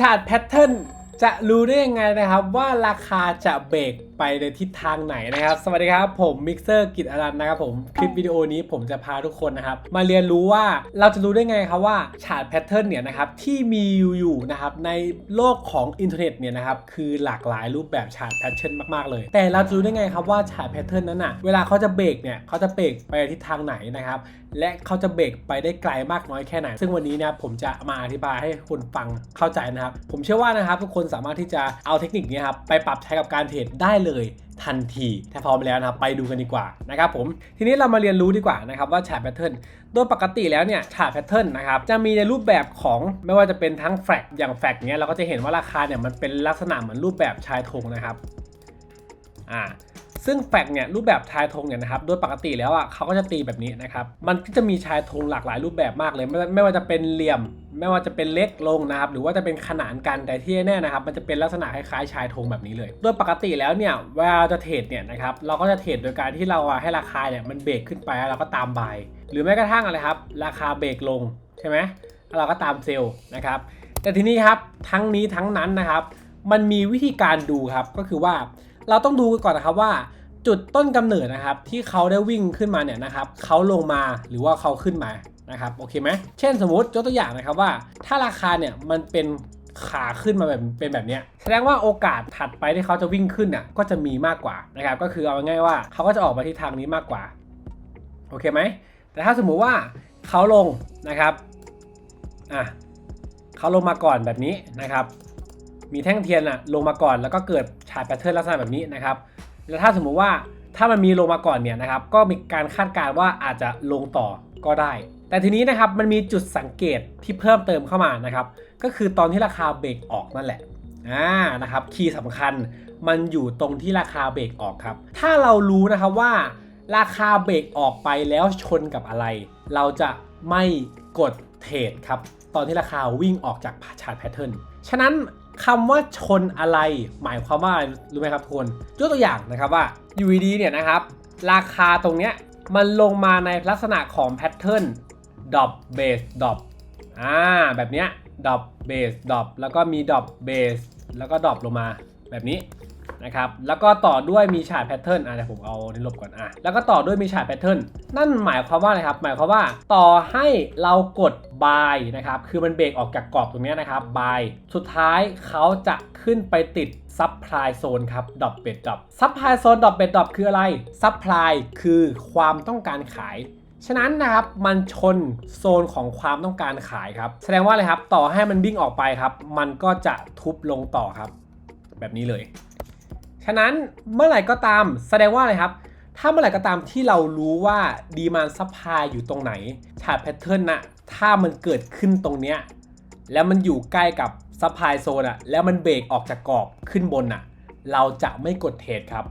ชาร์ตแพทเทิร์นจะรู้ได้ยังไงนะครับว่าราคาจะเบรก ไปในทิศทางไหนนะครับ สวัสดีครับผมมิกเซอร์กิตอรันนะครับผมคลิปวิดีโอนี้ผมจะพาทุกคนนะครับ มาเรียนรู้ว่าเราจะรู้ได้ไงครับว่าชาร์ตแพทเทิร์นเนี่ยนะครับที่มีอยู่อยู่นะครับในโลกของอินเทอร์เน็ตเนี่ยนะครับคือหลากหลายรูปแบบชาร์ตแพทเทิร์นมากๆเลย แต่เราจะรู้ได้ไงครับว่าชาร์ตแพทเทิร์นนั้นอะเวลาเขาจะเบรกเนี่ยเขาจะเบรกไปทิศทางไหนนะครับและเขาจะเบรกไปได้ไกลมากน้อยแค่ไหน ซึ่งวันนี้นะผมจะมาอธิบายให้คุณฟังเข้าใจนะครับ ผมเชื่อว่านะครับทุกคนสามารถที่จะเอาเทคนิคนี้ครับไปปรับใช้กับการเทรดได้เลยทันทีถ้าพร้อมแล้วนะครับไปดูกันดีกว่านะครับผมทีนี้เรามาเรียนรู้ดีกว่านะครับว่าฉากแพทเทิร์นโดยปกติแล้วเนี่ยฉากแพทเทิร์นนะครับจะมีในรูปแบบของไม่ว่าจะเป็นทั้งแฟกอย่างแฟกเนี้ยเราก็จะเห็นว่าราคาเนี่ยมันเป็นลักษณะเหมือนรูปแบบชายธงนะครับอ่า ซึ่งแฟกเนี่ยรูปแบบชายธงเนี่ยนะครับโดยปกติแล้วอะเขาก็จะตีแบบนี้นะครับมันก็จะมีชายธงหลากหลายรูปแบบมากเลย ไม่ไม่ว่าจะเป็นเหลี่ยม ไม่ว่าจะเป็นเล็กลงนะครับหรือว่าจะเป็นขนานกันแต่ที่แน่นะครับมันจะเป็นลักษณะคล้ายๆชายธงแบบนี้เลย โดยปกติแล้วเนี่ยเวลาจะเทรดเนี่ยนะครับเราก็จะเทรดโดยการที่เราอะให้ราคาเนี่ยมันเบรกขึ้นไปแล้วเราก็ตามบายหรือแม้กระทั่งอะไรครับราคาเบรกลงใช่ไหมแล้วเราก็ตามเซลล์นะครับแต่ทีนี้ครับทั้งนี้ทั้งนั้นนะครับ มันมีวิธีการดูครับก็คือว่า เราต้องดูก่อนนะครับว่าจุดต้นกำเนิดนะครับ ที่เขาได้วิ่งขึ้นมาเนี่ยนะครับเขาลงมาหรือว่าเขาขึ้นมานะครับโอเคไหมเช่นสมมติยกตัวอย่างนะครับว่า ถ้าราคาเนี่ยมันเป็นขาขึ้นมาแบบเป็นแบบนี้แสดงว่าโอกาสถัดไปที่เขาจะวิ่งขึ้นน่ะก็จะมีมากกว่านะครับก็คือเอาง่ายว่าเขาก็จะออกมาที่ทางนี้มากกว่าโอเคไหมแต่ถ้าสมมุติว่าเขาลงนะครับอะเขาลงมาก่อนแบบนี้นะครับ มีแท่งเทียนอะลงมาก่อนแล้วก็เกิด ฉากแพทเทิร์นลักษณะแบบนี้นะครับ แล้วถ้าสมมุติว่าถ้ามันมีลงมาก่อนเนี่ยนะครับ ก็มีการคาดการณ์ว่าอาจจะลงต่อก็ได้ แต่ทีนี้นะครับมันมีจุดสังเกตที่เพิ่มเติมเข้ามานะครับ ก็คือตอนที่ราคาเบรกออกนั่นแหละอ่านะครับคีย์สำคัญมันอยู่ตรงที่ราคาเบรกออกครับ ถ้าเรารู้นะครับว่า ราคาเบรกออกไปแล้วชนกับอะไร เราจะไม่กดเทรดครับ ตอนที่ราคาวิ่งออกจากชาร์ตแพทเทิร์นฉะนั้น คำว่าชนอะไร หมายความว่าอะไรรู้ไหมครับทุกคนยกตัวอย่างนะครับว่า UVD เนี่ยนะครับ ราคาตรงเนี้ยมันลงมาในลักษณะของแพทเทิร์นดอปเบสดอปอ่าแบบเนี้ยดอปเบสดอปแล้วก็มีดอปเบสแล้วก็ดอปลงมาแบบนี้ นะครับ แล้วก็ต่อด้วยมีฉากแพทเทิร์นอะเดี๋ยวผมเอาในลบก่อนอะ แล้วก็ต่อด้วยมีฉากแพทเทิร์น นั่นหมายความว่าอะไรครับ หมายความว่าต่อให้เรากด buy นะครับ คือมันเบรกออกจากกรอบตรงนี้นะครับ buy สุดท้ายเขาจะขึ้นไปติด supply zone ครับ drop bed drop supply zone drop bed drop คืออะไร supply คือความต้องการขายฉะนั้นนะครับมันชนโซนของความต้องการขายครับ แสดงว่าอะไรครับ ต่อให้มันวิ่งออกไปครับ มันก็จะทุบลงต่อครับ แบบนี้เลยะนั้นเมื่อไหร่ก็ตามแสดงว่าอะไรครับ ถ้าเมื่อไหร่ก็ตามที่เรารู้ว่าดีมานซัพพลายอยู่ตรงไหนชาร์ตแพทเทิร์นนะถ้ามันเกิดขึ้นตรงเนี้ยแล้วมันอยู่ใกล้กับซัพพลายโซนอะแล้วมันเบรกออกจากกรอบขึ้นบนอะเราจะไม่กดเทรดครับ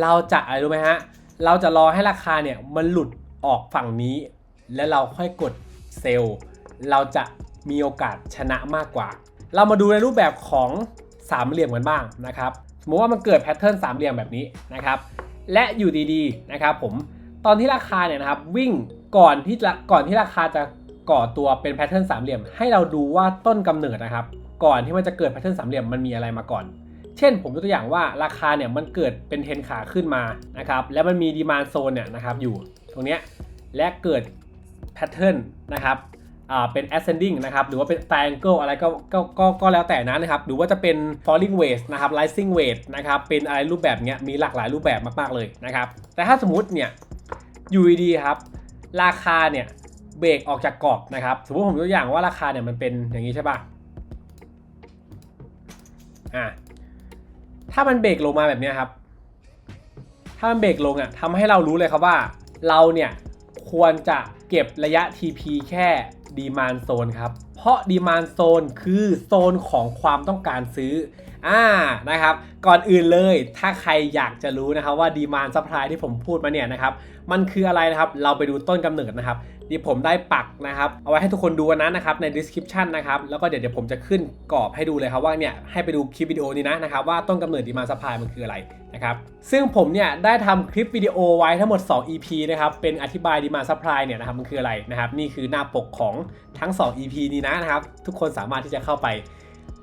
เราจะอะไรรู้ไหมฮะ เราจะรอให้ราคาเนี่ยมันหลุดออกฝั่งนี้ แล้วเราค่อยกดเซลล์เราจะมีโอกาสชนะมากกว่า เรามาดูในรูปแบบของสามเหลี่ยมกันบ้างนะครับ สมมติว่ามันเกิดแพทเทิร์นสามเหลี่ยมแบบนี้นะครับ และอยู่ดีๆนะครับผมตอนที่ราคาเนี่ยนะครับวิ่งก่อนที่จะก่อนที่ราคาจะก่อตัวเป็นแพทเทิร์นสามเหลี่ยม ให้เราดูว่าต้นกำเนิดนะครับ ก่อนที่มันจะเกิดแพทเทิร์นสามเหลี่ยมมันมีอะไรมาก่อน เช่น ผมยกตัวอย่างว่าราคาเนี่ยมันเกิดเป็นเทนขาขึ้นมานะครับแล้วมันมีดีมานโซนเนี่ยนะครับอยู่ตรงเนี้ยและเกิดแพทเทิร์นนะครับ เป็น ascending นะครับหรือว่าเป็น triangle อะไรก็ก็ก็ก็แล้วแต่นะนะครับหรือว่าจะเป็น falling wedge นะครับ rising wedge นะครับเป็นอะไรรูปแบบเนี้ยมีหลากหลายรูปแบบมากๆเลยนะครับแต่ถ้าสมมุติเนี่ยอยู่ดีครับราคาเนี่ยเบรกออกจากกรอบนะครับสมมติผมยกตัวอย่างว่าราคาเนี่ยมันเป็นอย่างนี้ใช่ป่ะอ่าถ้ามันเบรกลงมาแบบนี้ครับ ถ้ามันเบรกลงอะทำให้เรารู้เลยครับว่าเราเนี่ยควรจะเก็บระยะ TP แค่ ดีมานโซนครับ เพราะดีมานโซนคือโซนของความต้องการซื้อ อ่านะครับก่อนอื่นเลยถ้าใครอยากจะรู้นะครับว่าดีมานซัพพลายที่ผมพูดมาเนี่ยนะครับมันคืออะไรนะครับเราไปดูต้นกำเนิดนะครับดี๋ยวผมได้ปักนะครับเอาไว้ให้ทุกคนดูนนั้นะครับใน description นะครับแล้วก็เดี๋ยวเดี๋ยวผมจะขึ้นกรอบให้ดูเลยครับว่าเนี่ยให้ไปดูคลิปวิดีโอนี้นะนะครับว่าต้นกำเนิดดีมานซัพพลายมันคืออะไรนะครับซึ่งผมเนี่ยได้ทำคลิปวิดีโอไว้ทั้งหมด 2 EP นะครับเป็นอธิบายดีมานซัพพลายเนี่ยนะครับมันคืออะไรนะครับนี่คือหน้าปกของทั้ง 2 EP นี้นะนะครับทุกคนสามารถที่จะเข้าไป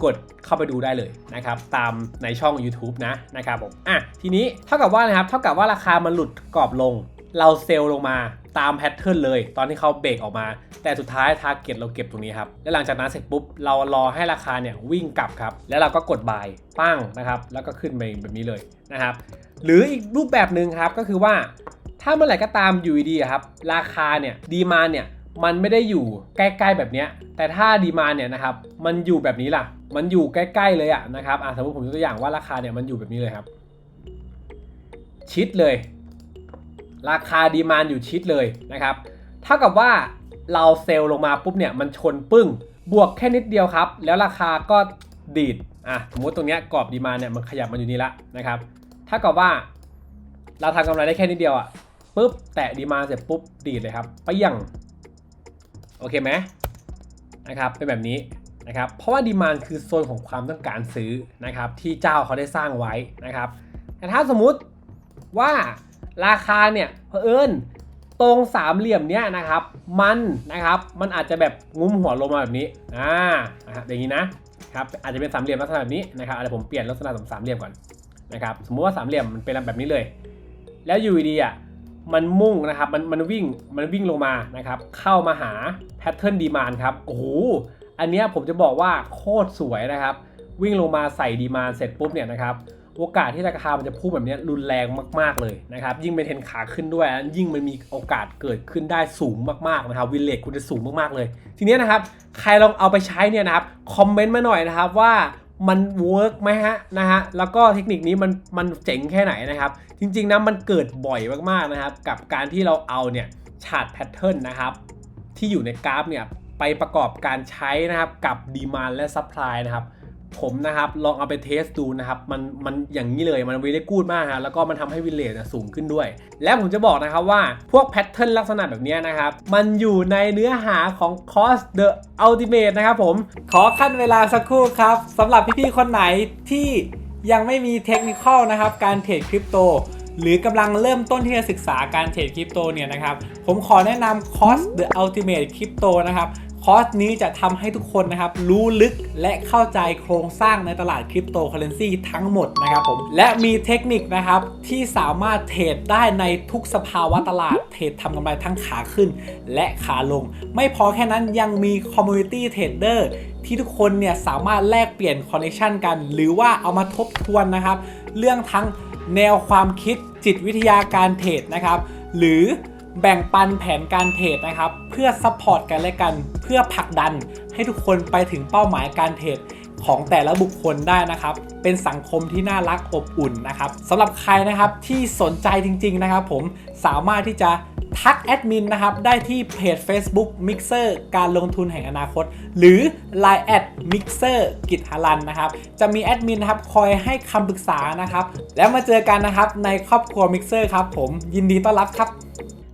กดเข้าไปดูได้เลยนะครับตามในช่อง YouTube นะนะครับผมอะทีนี้เท่ากับว่านะครับเท่ากับว่าราคามันหลุดกรอบลง เราเซลล์ลงมาตามแพทเทิร์นเลย ตอนที่เขาเบรกออกมา แต่สุดท้ายทาร์เก็ตเราเก็บตรงนี้ครับแล้วหลังจากนั้นเสร็จปุ๊บเรารอให้ราคาเนี่ยวิ่งกลับครับแล้วเราก็กดบายปั้งนะครับแล้วก็ขึ้นไปแบบนี้เลยนะครับหรืออีกรูปแบบหนึ่งครับก็คือว่าถ้าเมื่อไหร่ก็ตามอยู่ดีครับราคาเนี่ยดีมาเนี่ย มันไม่ได้อยู่ใกล้ๆแบบนี้แต่ถ้าดีมาเนี่ยนะครับมันอยู่แบบนี้ล่ะ มันอยู่ใกล้ๆเลยอะนะครับอะสมมติผมยกตัวอย่างว่าราคาเนี่ยมันอยู่แบบนี้เลยครับ ชิดเลย ราคาดีมานอยู่ชิดเลยนะครับเท่ากับว่าเราเซลล์ลงมาปุ๊บเนี่ยมันชนปึ้ง บวกแค่นิดเดียวครับ แล้วราคาก็ดีดอะสมมติตรงเนี้ยกรอบดีมาเนี่ยมันขยับมาอยู่นี่ละนะครับถ้ากับว่าเราทำกำไรได้แค่นิดเดียวอะปุ๊บแตะดีมาเสร็จปุ๊บดีดเลยครับไปยัง โอเคไหมนะครับเป็นแบบนี้นะครับเพราะว่าดีมานคือโซนของความต้องการซื้อนะครับที่เจ้าเขาได้สร้างไว้นะครับแต่ถ้าสมมุติว่าราคาเนี่ยเผอิญตรงสามเหลี่ยมเนี้ยนะครับมันนะครับมันอาจจะแบบงุ้มหัวลงมาแบบนี้อ่านะครับอย่างนี้นะครับอาจจะเป็นสามเหลี่ยมลักษณะแบบนี้นะครับเดี๋ยวผมเปลี่ยนลักษณะสามเหลี่ยมก่อนนะครับสมมุติว่าสามเหลี่ยมมันเป็นแบบนี้เลย แล้วอยู่ดีอะ มันมุ่งนะครับมันมันวิ่งมันวิ่งลงมานะครับเข้ามาหาแพทเทิร์นดีมานครับโอ้โหอันเนี้ยผมจะบอกว่าโคตรสวยนะครับ วิ่งลงมาใส่ดีมานเสร็จปุ๊บเนี่ยนะครับโอกาสที่ราคามันจะพุ่งแบบนี้รุนแรงมาก ๆเลยนะครับ ยิ่งเป็นเทนขาขึ้นด้วย ยิ่งมันมีโอกาสเกิดขึ้นได้สูงมากๆนะครับวินเลกคุณจะสูงมากๆเลย ทีนี้นะครับ ใครลองเอาไปใช้เนี่ยนะครับคอมเมนต์มาหน่อยนะครับว่า มันเวิร์กไหมฮะนะฮะแล้วก็เทคนิคนี้มันมันเจ๋งแค่ไหนนะครับ จริงๆนะมันเกิดบ่อยมากๆนะครับ กับการที่เราเอาเนี่ยชาร์ตแพทเทิร์นนะครับ ที่อยู่ในกราฟเนี่ยไปประกอบการใช้นะครับกับดีมานและซัพพลายนะครับ ผมนะครับลองเอาไปเทสดูนะครับมันมันอย่างนี้เลยมันวิเลกูดมากฮะแล้วก็มันทำให้วิเลทสูงขึ้นด้วย และผมจะบอกนะครับว่าพวกแพทเทิร์นลักษณะแบบนี้นะครับ มันอยู่ในเนื้อหาของคอส The Ultimate นะครับผมขอขั้นเวลาสักครู่ครับสำหรับพี่ๆคนไหนที่ยังไม่มีเทคนิคนะครับการเทรดคริปโตหรือกำลังเริ่มต้นที่จะศึกษาการเทรดคริปโตเนี่ยนะครับ ผมขอแนะนำคอร์ส The Ultimate Crypto นะครับ คอร์สนี้จะทำให้ทุกคนนะครับ รู้ลึกและเข้าใจโครงสร้างในตลาดคริปโตเคอเรนซีทั้งหมดนะครับผม และมีเทคนิคนะครับ ที่สามารถเทรดได้ในทุกสภาวะตลาด เทรดทำกำไรทั้งขาขึ้น และขาลง ไม่พอแค่นั้นยังมีคอมมูนิตี้เทรดเดอร์ที่ทุกคนเนี่ยสามารถแลกเปลี่ยนคอนเนคชันกัน หรือว่าเอามาทบทวนนะครับ เรื่องทั้งแนวความคิดจิตวิทยาการเทรดนะครับ หรือ แบ่งปันแผนการเทรดนะครับ เพื่อซัพพอร์ตกันและกัน เพื่อผลักดันให้ทุกคนไปถึงเป้าหมายการเทรดของแต่ละบุคคลได้นะครับ เป็นสังคมที่น่ารักอบอุ่นนะครับสำหรับใครนะครับที่สนใจจริง ๆ นะครับ ผมสามารถที่จะทักแอดมินนะครับ ได้ที่เพจ Facebook Mixer การลงทุนแห่งอนาคต หรือ Line แอด Mixer กิจหรันนะครับ จะมีแอดมินนะครับ คอยให้คำปรึกษานะครับ แล้วมาเจอกันนะครับในครอบครัว Mixer ครับผมยินดีต้อนรับครับ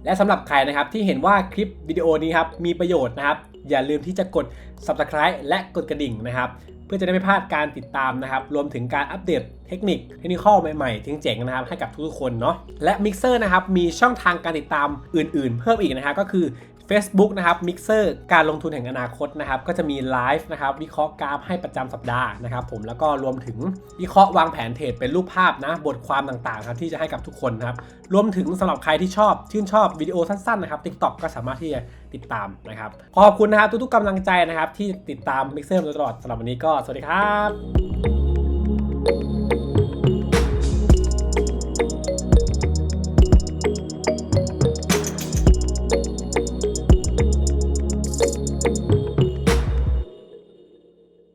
และสำหรับใครนะครับที่เห็นว่าคลิปวิดีโอนี้ครับมีประโยชน์นะครับ อย่าลืมที่จะกด subscribe และกดกระดิ่งนะครับ เพื่อจะได้ไม่พลาดการติดตามนะครับ รวมถึงการอัปเดตเทคนิคเทคนิคใหม่ๆเจ๋งๆนะครับ ให้กับทุกๆคนเนาะและ Mixer นะครับมีช่องทางการติดตามอื่น ๆ เพิ่มอีกนะครับก็คือ Facebook นะครับ Mixer การลงทุนแห่งอนาคตนะครับก็จะมีไลฟ์นะครับวิเคราะห์กราฟให้ประจำสัปดาห์นะครับผมแล้วก็รวมถึงวิเคราะห์วางแผนเทรดเป็นรูปภาพนะบทความต่างๆครับที่จะให้กับทุกคนนะครับรวมถึงสำหรับใครที่ชอบชื่นชอบวิดีโอสั้นๆนะครับ TikTok ก็สามารถที่จะติดตามนะครับขอบคุณนะครับทุกๆกำลังใจนะครับที่ติดตาม Mixer ตลอดสำหรับวันนี้ก็สวัสดีครับ